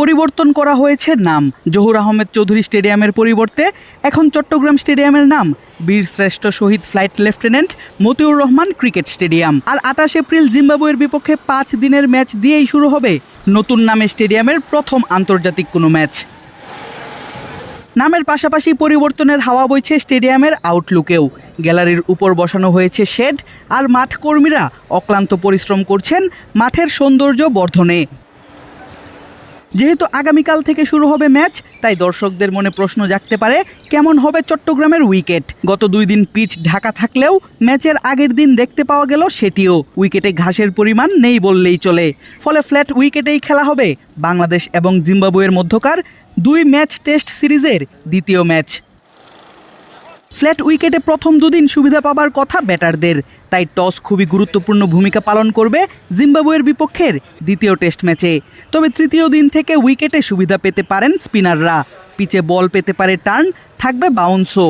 পরিবর্তন করা হয়েছে নাম। জহুর আহমেদ চৌধুরী স্টেডিয়ামের পরিবর্তে এখন চট্টগ্রাম স্টেডিয়ামের নাম। বীর শ্রেষ্ঠ শহীদ flight lieutenant Matiur Rahman cricket stadium. আর আঠাশ এপ্রিল জিম্বাবুয়ের বিপক্ষে পাঁচ দিনের ম্যাচ দিয়েই শুরু হবে নতুন নামে স্টেডিয়ামের প্রথম আন্তর্জাতিক কোনো ম্যাচ। নামের পাশাপাশি পরিবর্তনের হাওয়া বইছে স্টেডিয়ামের আউটলুকেও। গ্যালারির উপর বসানো হয়েছে শেড, আর মাঠ কর্মীরা অক্লান্ত পরিশ্রম করছেন মাঠের সৌন্দর্য বর্ধনে। যেহেতু আগামীকাল থেকে শুরু হবে ম্যাচ, তাই দর্শকদের মনে প্রশ্ন জাগতে পারে, কেমন হবে চট্টগ্রামের উইকেট? গত দুই দিন পিচ ঢাকা থাকলেও ম্যাচের আগের দিন দেখতে পাওয়া গেল সেটিও। উইকেটে ঘাসের পরিমাণ নেই বললেই চলে। ফলে ফ্ল্যাট উইকেটেই খেলা হবে। বাংলাদেশ এবং জিম্বাবুয়ের মধ্যকার দুই ম্যাচ টেস্ট সিরিজের দ্বিতীয় ম্যাচ। ফ্ল্যাট উইকেটে প্রথম দুদিন সুবিধা পাবার কথা ব্যাটারদের। তাই টস খুবই গুরুত্বপূর্ণ ভূমিকা পালন করবে জিম্বাবুয়ের বিপক্ষের দ্বিতীয় টেস্ট ম্যাচে। তবে তৃতীয় দিন থেকে উইকেটে সুবিধা পেতে পারেন স্পিনাররা। পিচে বল পেতে পারে টার্ন, থাকবে বাউন্সও।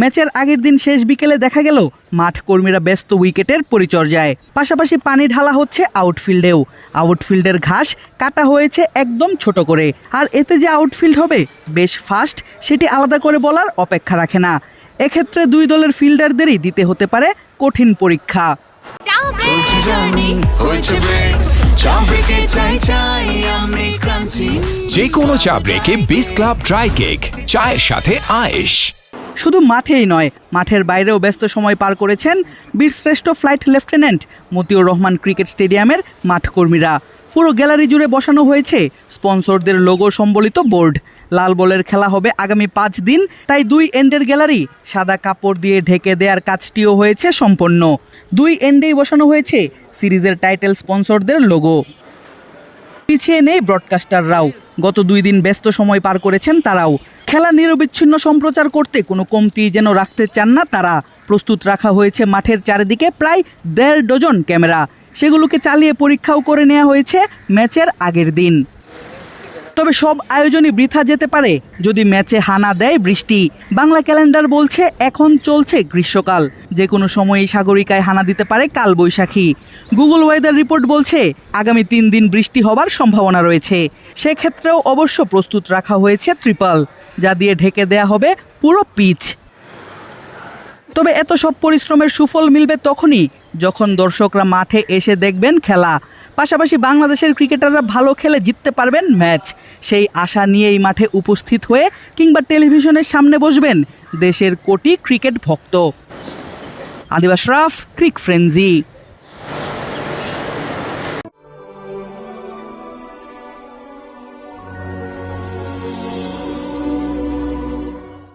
ম্যাচের আগের দিন শেষ বিকেলে দেখা গেল মাঠ কর্মীরা ব্যস্ত উইকেটের পরিচর্যায়। পাশাপাশি পানি ঢালা হচ্ছে আউটফিল্ডেও। আউটফিল্ডের ঘাস কাটা হয়েছে একদম ছোট করে। আর এতে যে আউটফিল্ড হবে বেশ ফাস্ট সেটি আলাদা করে বলার অপেক্ষা রাখে না। এক্ষেত্রে দুই দলের ফিল্ডারদেরই দিতে হতে পারে কঠিন পরীক্ষা। যে কোনো চা ব্রেকে বিস ক্লাব ড্রাই কেক চায়ের সাথে আয়েশ। শুধু মাঠেই নয়, মাঠের বাইরেও ব্যস্ত সময় পার করেছেন বীরশ্রেষ্ঠ flight lieutenant Matiur Rahman cricket স্টেডিয়ামের মাঠকর্মীরা। পুরো গ্যালারি জুড়ে বসানো হয়েছে স্পন্সরদের লোগো সম্বলিত বোর্ড। লাল বলের খেলা হবে আগামী পাঁচ দিন, তাই দুই এন্ডের গ্যালারি সাদা কাপড় দিয়ে ঢেকে দেওয়ার কাজটিও হয়েছে সম্পন্ন। দুই এন্ডেই বসানো হয়েছে সিরিজের টাইটেল স্পন্সরদের লোগো। পিছিয়ে নেই ব্রডকাস্টাররাও। গত দুই দিন ব্যস্ত সময় পার করেছেন তারাও। খেলা নিরবিচ্ছিন্ন সম্প্রচার করতে কোনো কমতি যেন রাখতে চান না তারা। প্রস্তুত রাখা হয়েছে মাঠের চারিদিকে প্রায় দেড় ডজন ক্যামেরা। সেগুলোকে চালিয়ে পরীক্ষাও করে নেওয়া হয়েছে ম্যাচের আগের দিন। তবে সব আয়োজনই বৃথা যেতে পারে। যদি ম্যাচে হানা দেয় বৃষ্টি। বাংলা ক্যালেন্ডার বলছে, এখন চলছে গ্রীষ্মকাল। যে কোনো সময়ই সাগরিকায় হানা দিতে পারে কালবৈশাখী। গুগল ওয়েদার রিপোর্ট বলছে, আগামী তিন দিন বৃষ্টি হবার সম্ভাবনা রয়েছে। সেক্ষেত্রেও অবশ্য প্রস্তুত রাখা হয়েছে ত্রিপাল, যা দিয়ে ঢেকে দেয়া হবে পুরো পিচ। তবে এত সব পরিশ্রমের সুফল মিলবে তখনই, যখন দর্শকরা মাঠে এসে দেখবেন খেলা। পাশাপাশি বাংলাদেশের ক্রিকেটাররা ভালো খেলে জিততে পারবেন ম্যাচ। সেই আশা নিয়েই মাঠে উপস্থিত হয়ে কিংবা টেলিভিশনের সামনে বসবেন দেশের কোটি ক্রিকেট ভক্ত। আদিবাস রাফ, ক্রিক ফ্রেন্জি